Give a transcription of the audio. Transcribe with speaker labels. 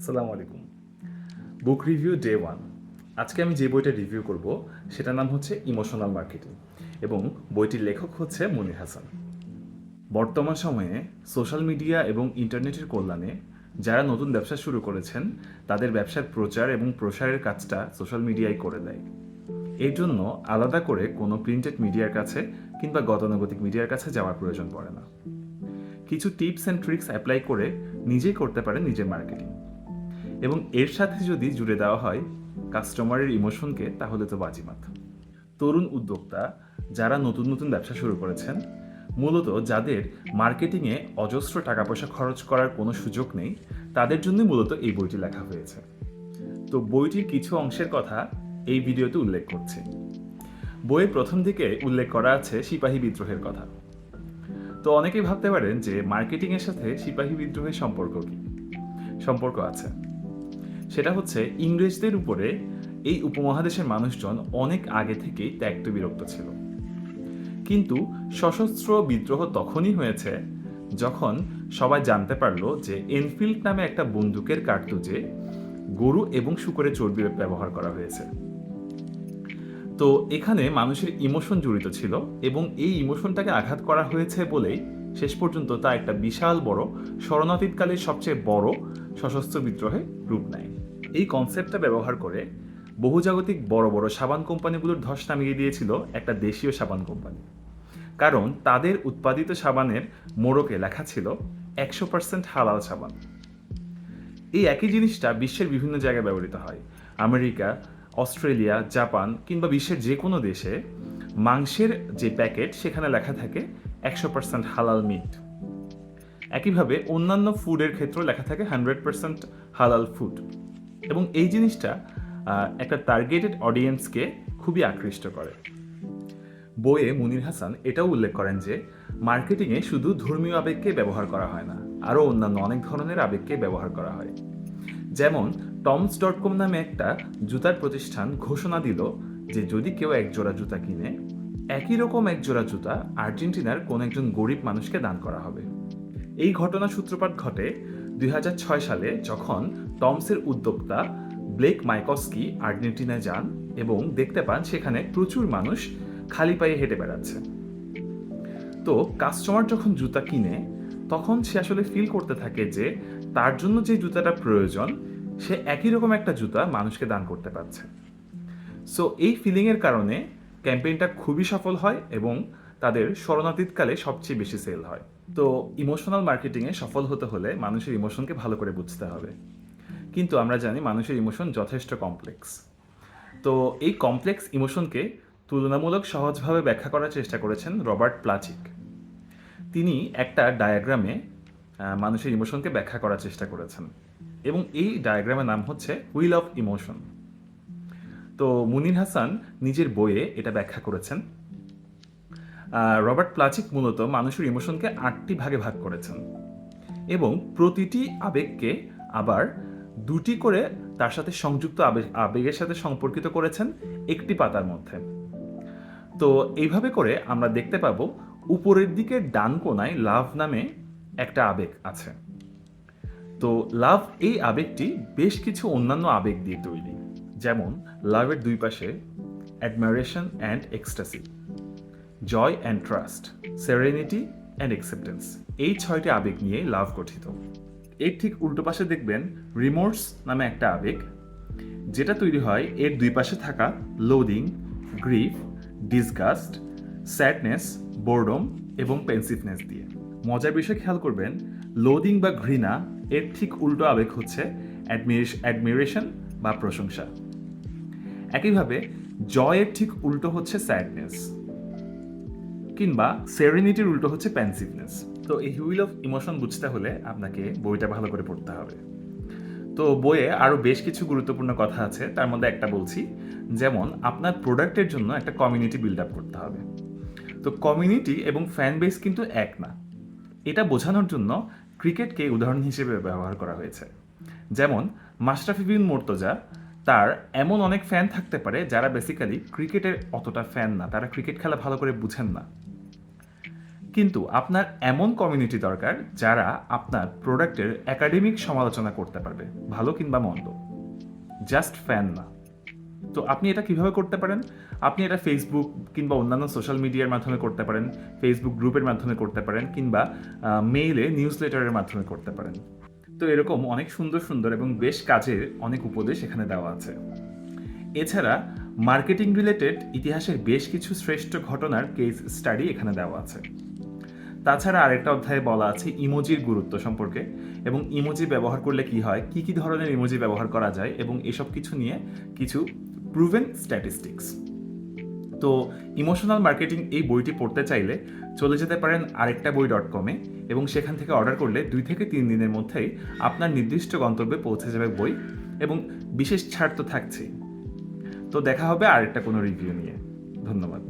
Speaker 1: আসসালামু আলাইকুম। বুক review day one আজকে আমি যে বইটা রিভিউ করব, সেটার নাম হচ্ছে ইমোশনাল মার্কেটিং এবং বইটির লেখক হচ্ছে মনির হাসান। বর্তমান সময়ে সোশ্যাল মিডিয়া এবং ইন্টারনেটের কল্যাণে যারা নতুন ব্যবসা শুরু করেছেন, তাদের ব্যবসার প্রচার এবং প্রসারের কাজটা সোশ্যাল মিডিয়ায় করে দেয়। এর জন্য আলাদা করে কোনো প্রিন্টেড মিডিয়ার কাছে কিংবা গতানুগতিক মিডিয়ার কাছে যাওয়ার প্রয়োজন পড়ে না। কিছু টিপস অ্যান্ড ট্রিক্স অ্যাপ্লাই করে নিজেই করতে পারেন নিজের মার্কেটিং এবং এর সাথে যদি জুড়ে দেওয়া হয় কাস্টমারের ইমোশনকে তাহলে তো বাজিমাত তরুণ উদ্যোক্তা যারা নতুন নতুন ব্যবসা শুরু করেছেন, মূলত যাদের মার্কেটিংয়ে অজস্র টাকা পয়সা খরচ করার কোনো সুযোগ নেই, তাদের জন্যই মূলত এই বইটি লেখা হয়েছে। তো বইটির কিছু অংশের কথা এই ভিডিওতে উল্লেখ করছি। বইয়ের প্রথম দিকে উল্লেখ করা আছে সিপাহী বিদ্রোহের কথা। তো অনেকেই ভাবতে পারেন যে মার্কেটিংয়ের সাথে সিপাহী বিদ্রোহের সম্পর্ক কি? সম্পর্ক আছে। সেটা হচ্ছে ইংরেজদের উপরে এই উপমহাদেশের মানুষজন অনেক আগে থেকেই ত্যাক্ত বিরক্ত ছিল। কিন্তু সশস্ত্র বিদ্রোহ তখনই হয়েছে যখন সবাই জানতে পারল যে এনফিল্ড নামে একটা বন্দুকের কার্তুজে গরু এবং শুকরের চর্বি ব্যবহার করা হয়েছে। তো এখানে মানুষের ইমোশন জড়িত ছিল এবং এই ইমোশনটাকে আঘাত করা হয়েছে বলেই শেষ পর্যন্ত তা একটা বিশাল বড় শরণাতীতকালের সবচেয়ে বড় সশস্ত্র বিদ্রোহে রূপ নেয়। এই কনসেপ্টটা ব্যবহার করে বহুজাগতিক বড় বড় সাবান কোম্পানিগুলোর ধস নামিয়ে দিয়েছিল একটা দেশীয় সাবান কোম্পানি। কারণ তাদের উৎপাদিত সাবানের মোড়কে লেখা ছিল একশো পার্সেন্ট হালাল সাবান। এই একই জিনিসটা বিশ্বের বিভিন্ন জায়গায় ব্যবহৃত হয়। আমেরিকা, অস্ট্রেলিয়া, জাপান কিংবা বিশ্বের যে কোনো দেশে মাংসের যে প্যাকেট সেখানে লেখা থাকে একশো পার্সেন্ট হালাল মিট একইভাবে অন্যান্য ফুডের ক্ষেত্রেও লেখা থাকে হান্ড্রেড পার্সেন্ট হালাল ফুড এবং এই জিনিসটা একটা টার্গেটেড অডিয়েন্সকে খুবই আকৃষ্ট করে। বইয়ে মুনির হাসান এটাও উল্লেখ করেন যে মার্কেটিংয়ে শুধু ধর্মীয় আবেগকে ব্যবহার করা হয় না, আরও অন্যান্য অনেক ধরনের আবেগকে ব্যবহার করা হয়। যেমন টমস ডট কম নামে একটা জুতার প্রতিষ্ঠান ঘোষণা দিল যে, যদি কেউ এক জোড়া জুতা কিনে, একই রকম এক জোড়া জুতা আর্জেন্টিনার কোন একজন গরিব মানুষকে দান করা হবে। এই ঘটনা সূত্রপাত ঘটে দুই হাজার ছয় সালে যখন টমসের উদ্যোক্তা ব্লেক মাইকস্কি আর্জেন্টিনায় যান এবং দেখতে পান সেখানে প্রচুর মানুষ খালি পায়ে হেঁটে বেড়াচ্ছে। তো কাস্টমার যখন জুতা কিনে, তখন সে আসলে ফিল করতে থাকে যে তার জন্য যে জুতাটা প্রয়োজন, সে একই রকম একটা জুতা মানুষকে দান করতে পারছে। সো এই ফিলিংয়ের কারণে ক্যাম্পেইনটা খুবই সফল হয় এবং তাদের শরণাতীতকালে সবচেয়ে বেশি সেল হয়। তো ইমোশনাল মার্কেটিংয়ে সফল হতে হলে মানুষের ইমোশনকে ভালো করে বুঝতে হবে। কিন্তু আমরা জানি মানুষের ইমোশন যথেষ্ট কমপ্লেক্স তো এই কমপ্লেক্স ইমোশনকে তুলনামূলক সহজভাবে ব্যাখ্যা করার চেষ্টা করেছেন রবার্ট প্লাচিক। তিনি একটা ডায়াগ্রামে মানুষের ইমোশনকে ব্যাখ্যা করার চেষ্টা করেছেন। এবং এই ডায়াগ্রামের নাম হচ্ছে হুইল অফ ইমোশন তো মুনির হাসান নিজের বইয়ে এটা ব্যাখ্যা করেছেন। রবার্ট প্লাচিক মূলত মানুষের ইমোশনকে আটটি ভাগে ভাগ করেছেন। এবং প্রতিটি আবেগকে আবার দুটি করে তার সাথে সংযুক্ত আবেগ, আবেগের সাথে সম্পর্কিত করেছেন একটি পাতার মধ্যে। তো এইভাবে করে আমরা দেখতে পাবো উপরের দিকে ডান কোনায় লাভ নামে একটা আবেগ আছে। তো লাভ এই আবেগটি বেশ কিছু অন্যান্য আবেগ দিয়ে তৈরি, যেমন লাভের দুই পাশে admiration and ecstasy joy and trust serenity and acceptance এই ছয়টি আবেগ নিয়ে লাভ গঠিত। এর ঠিক উল্টো পাশে দেখবেন রিমোর্স নামে একটা আবেগ, যেটা তৈরি হয় এর দুই পাশে থাকা loading grief disgust sadness boredom এবং পেন্সিভনেস দিয়ে। মজার বিষয় খেয়াল করবেন লোডিং বা ঘৃণা এর ঠিক উল্টো আবেগ হচ্ছে অ্যাডমিরেশন বা প্রশংসা। একইভাবে, জয়ের ঠিক উল্টো হচ্ছে স্যাডনেস কিংবা সেরেনিটির উল্টো হচ্ছে প্যান্সিভনেস তো এই হুইল অফ ইমোশন বুঝতে হলে আপনাকে বইটা ভালো করে পড়তে হবে। তো বইয়ে আরও বেশ কিছু গুরুত্বপূর্ণ কথা আছে, তার মধ্যে একটা বলছি, যেমন আপনার প্রোডাক্টের জন্য একটা কমিউনিটি বিল্ড আপ করতে হবে। তো কমিউনিটি এবং ফ্যান বেস কিন্তু এক না। এটা বোঝানোর জন্য ক্রিকেটকে উদাহরণ হিসেবে ব্যবহার করা হয়েছে। যেমন মাশরাফি বিন মোর্তজা, তার এমন অনেক ফ্যান থাকতে পারে যারা বেসিক্যালি ক্রিকেটের অতটা ফ্যান না। তারা ক্রিকেট খেলা ভালো করে বুঝেন না। কিন্তু আপনার এমন কমিউনিটি দরকার যারা আপনার প্রোডাক্টের একাডেমিক সমালোচনা করতে পারবে, ভালো কিংবা মন্দ। জাস্ট ফ্যান না। তো আপনি এটা কীভাবে করতে পারেন? আপনি এটা ফেসবুক কিংবা অন্যান্য সোশ্যাল মিডিয়ার মাধ্যমে করতে পারেন ফেসবুক গ্রুপের মাধ্যমে করতে পারেন কিংবা মেইলে নিউজ লেটারের মাধ্যমে করতে পারেন। তো এরকম অনেক সুন্দর সুন্দর এবং বেশ কাজের অনেক উপদেশ এখানে দেওয়া আছে। এছাড়া মার্কেটিং রিলেটেড ইতিহাসের বেশ কিছু শ্রেষ্ঠ ঘটনার কেস স্টাডি এখানে দেওয়া আছে। তাছাড়া আরেকটা অধ্যায়ে বলা আছে ইমোজির গুরুত্ব সম্পর্কে, এবং ইমোজি ব্যবহার করলে কি হয়, কি কি ধরনের ইমোজি ব্যবহার করা যায়, এবং এসব কিছু নিয়ে কিছু প্রুভেন স্ট্যাটিস্টিক্স তো ইমোশনাল মার্কেটিং এই বইটি পড়তে চাইলে চলে যেতে পারেন আরেকটা বই ডট কমে এবং সেখান থেকে অর্ডার করলে দুই থেকে তিন দিনের মধ্যেই আপনার নির্দিষ্ট গন্তব্যে পৌঁছে যাবে বই, এবং বিশেষ ছাড় তো থাকছেই। তো দেখা হবে আরেকটা কোনো রিভিউ নিয়ে। ধন্যবাদ।